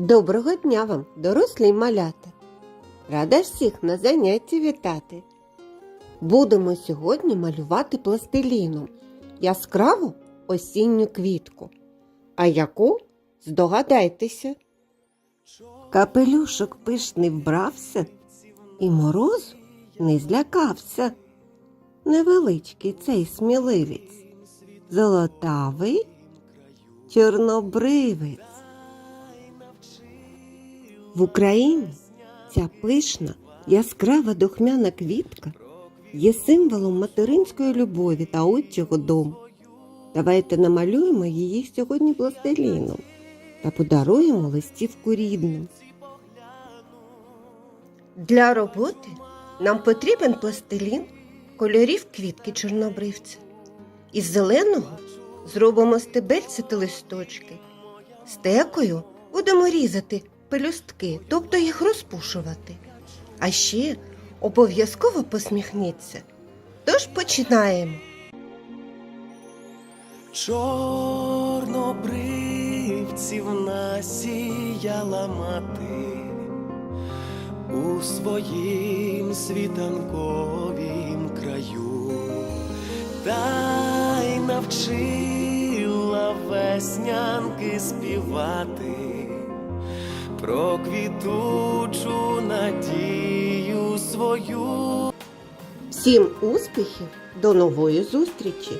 Доброго дня вам, дорослі й малята! Рада всіх на занятті вітати. Будемо сьогодні малювати пластиліном яскраву осінню квітку. А яку? Здогадайтеся. Капелюшок пишний вбрався, і морозу не злякався. Невеличкий цей сміливець, золотавий чорнобривець. В Україні ця пишна, яскрава духмяна квітка є символом материнської любові та отчого дому. Давайте намалюємо її сьогодні пластиліном та подаруємо листівку рідним. Для роботи нам потрібен пластилін кольорів квітки чорнобривця. Із зеленого зробимо стебельці та листочки. Стекою будемо різати пелюстки, тобто їх розпушувати. А ще обов'язково посміхніться. Тож починаємо. Чорнобривців насіяла мати у своїм світанковім краю, та й навчила веснянки співати про квітучу надію свою. Всім успіхів, до нової зустрічі!